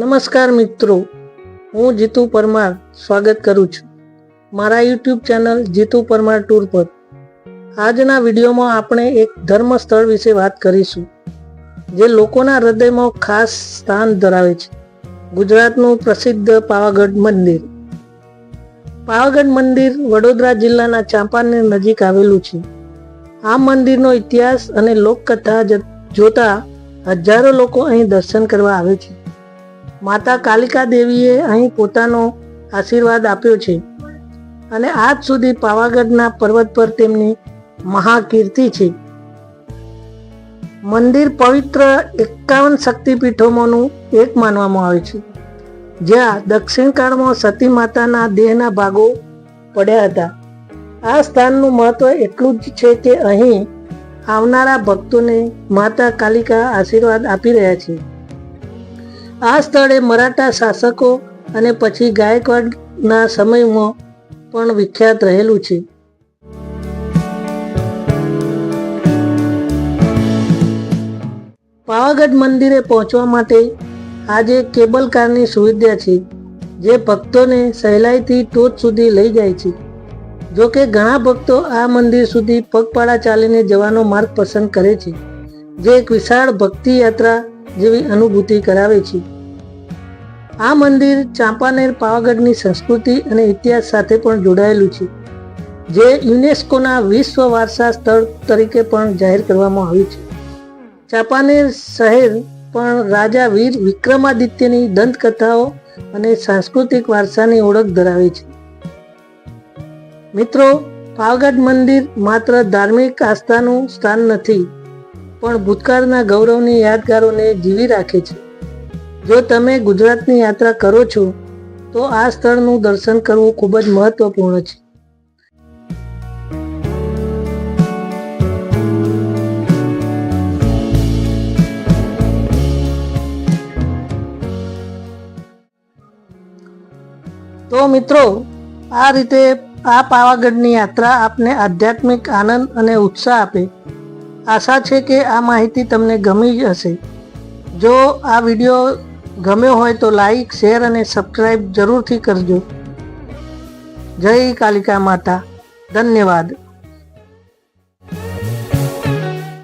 નમસ્કાર મિત્રો, હું જીતુ પરમાર સ્વાગત કરું છું મારા YouTube channel Jitu Parmar tour પર. આજના વિડીયોમાં આપણે એક ધર્મ સ્થળ વિશે વાત કરીશું, જે લોકોના હૃદયમાં ખાસ સ્થાન ધરાવે છે. ગુજરાતનું પ્રસિદ્ધ પાવાગઢ મંદિર. પાવાગઢ મંદિર વડોદરા જિલ્લાના ચાંપાનેર નજીક આવેલું છે. આ મંદિરનો ઇતિહાસ અને લોકકથા જોતા હજારો લોકો અહીં દર્શન કરવા આવે છે. માતા કાલિકા દેવીએ અહીં પોતાનો આશીર્વાદ આપ્યો છે. અને આજ સુધી પાવાગઢના પર્વત પર તેમની મહાકીર્તિ છે. મંદિર પવિત્ર એકાવન શક્તિપીઠોમાંનું એક માનવામાં આવે છે. જ્યાં દક્ષિણ કાળમાં સતી માતાના દેહના ભાગો પડ્યા હતા. આ સ્થાનનું મહત્વ એટલું જ છે કે અહીં આવનારા ભક્તોને માતા કાલિકા આશીર્વાદ આપી રહ્યા છે. આ સ્થળે મરાઠા શાસકો અને પછી ગાયકવાડના સમયમાં પણ વિખ્યાત રહેલું છે. પાવાગઢ મંદિરે પહોંચવા માટે આજે કેબલ કારની સુવિધા છે, જે ભક્તોને સહેલાઈથી ટોચ સુધી લઈ જાય છે. જો કે ઘણા ભક્તો આ મંદિર સુધી પગપાળા ચાલીને જવાનો માર્ગ પસંદ કરે છે. જે એક વિશાળ ભક્તિ યાત્રા જેવી અનુભૂતિ કરાવે છે. આ મંદિર ચાંપાનેર પાવાગઢની સંસ્કૃતિ અને ઇતિહાસ સાથે પણ જોડાયેલું છે, જે યુનેસ્કોના વિશ્વ વારસા સ્થળ તરીકે પણ જાહેર કરવામાં આવ્યું છે. ચાંપાનેર શહેર પણ રાજા વીર વિક્રમાદિત્યની દંતકથાઓ અને સાંસ્કૃતિક વારસાની ઓળખ ધરાવે છે. મિત્રો, પાવાગઢ મંદિર માત્ર ધાર્મિક આસ્થાનું સ્થાન નથી પણ ભૂતકાળના ગૌરવની યાદગારોને જીવી રાખે છે. જો તમે ગુજરાતની યાત્રા કરો છો, તો આ સ્થળનું દર્શન કરવું ખૂબ જ મહત્વપૂર્ણ છે. તો મિત્રો, આ રીતે આ પાવાગઢની યાત્રા આપને આધ્યાત્મિક આનંદ અને ઉત્સાહ આપે. આશા છે કે આ માહિતી તમને ગમી હશે. જો આ વીડિયો ગમ્યો હોય તો લાઈક, શેર અને સબસ્ક્રાઈબ જરૂરથી કરજો. જય કાલિકા માતા. ધન્યવાદ.